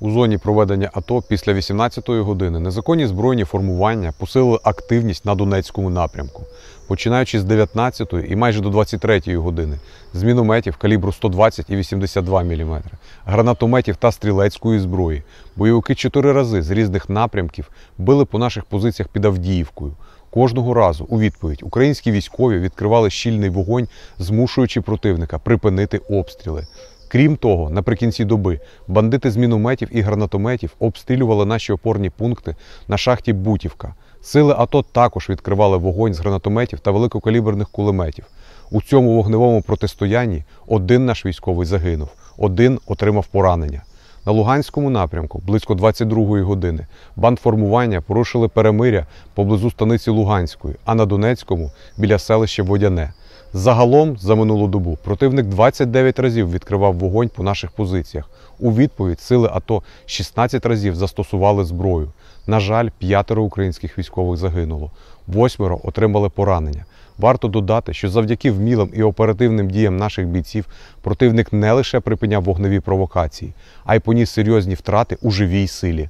У зоні проведення АТО після 18-ї години незаконні збройні формування посилили активність на Донецькому напрямку, починаючи з 19-ї і майже до 23-ї години, з мінометів калібру 120 і 82 мм, гранатометів та стрілецької зброї. Бойовики чотири рази з різних напрямків били по наших позиціях під Авдіївкою. Кожного разу у відповідь українські військові відкривали щільний вогонь, змушуючи противника припинити обстріли. Крім того, наприкінці доби бандити з мінометів і гранатометів обстрілювали наші опорні пункти на шахті Бутівка. Сили АТО також відкривали вогонь з гранатометів та великокаліберних кулеметів. У цьому вогневому протистоянні один наш військовий загинув, один отримав поранення. На Луганському напрямку близько 22-ї години бандформування порушили перемиря поблизу станиці Луганської, а на Донецькому біля селища Водяне. Загалом за минулу добу противник 29 разів відкривав вогонь по наших позиціях. У відповідь сили АТО 16 разів застосували зброю. На жаль, п'ятеро українських військових загинуло, восьмеро отримали поранення. Варто додати, що завдяки вмілим і оперативним діям наших бійців противник не лише припиняв вогневі провокації, а й поніс серйозні втрати у живій силі.